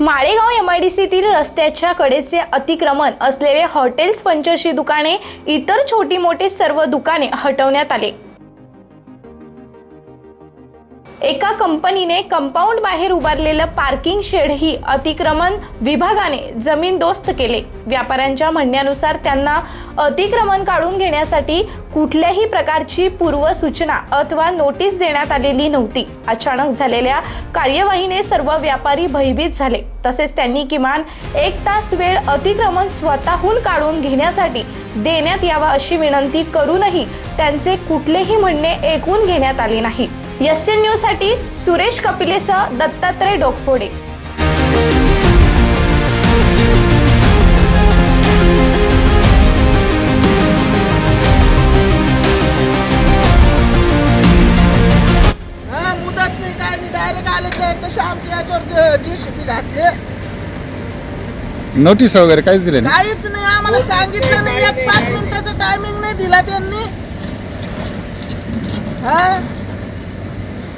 Malegaon M I D सीतील रस्त्याच्या कडेचे अतिक्रमण असलेले हॉटेल्स पंचशी दुकाने इतर छोटी मोठी सर्व दुकाने हटवण्यात आले. एका कंपनीने कंपाऊंड बाहेर उभारलेलं पार्किंग शेडही अतिक्रमण विभागाने जमीनदोस्त केले. व्यापाऱ्यांच्या म्हणण्यानुसार त्यांना अतिक्रमण काढून घेण्यासाठी कुठल्याही प्रकारची पूर्वसूचना अथवा नोटीस देण्यात आलेली नव्हती. अचानक झालेल्या कार्यवाहीने सर्व व्यापारी भयभीत झाले. तसेच त्यांनी किमान एक तास वेळ अतिक्रमण स्वतःहून काढून घेण्यासाठी देण्यात यावा अशी विनंती करूनही त्यांचे कुठलेही म्हणणे ऐकून घेण्यात आले नाही. एस एन न्यूजसाठी सुरेश कपिलेसह दत्तात्रय डोकफोडे. हा मुदत नाही काय नाही डायरेक्ट आले ते तसे आमच्या याच्यावर जीसीबी घातले. नोटीस वगैरे काहीच दिले नाही. काहीच नाही आम्हाला सांगितलं नाही एक पाच मिनिटाचा टायमिंग नाही दिला त्यांनी. हा?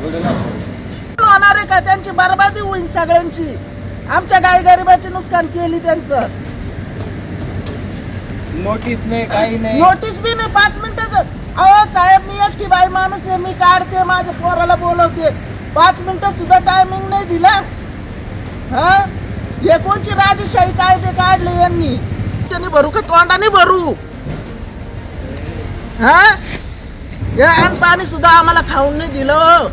होणार आहे का? त्यांची बरबादी होईल सगळ्यांची. आमच्या गाई गरिबाची नुकसान केली त्यांचं. नोटीस नाही काही नाही. नोटीस बी नाही. पाच मिनिटाचं अहो साहेब मी एकटी बाई माणूस आहे. मी काढते माझ्या पोराला बोलवते. पाच मिनिटं सुद्धा टायमिंग नाही दिला. हा? हे कोणची राजशाही कायदे काढले यांनी? त्यांनी भरू का? तोंडाने भरू. हा? हे अन्न पाणी सुद्धा आम्हाला खाऊन नाही दिलं.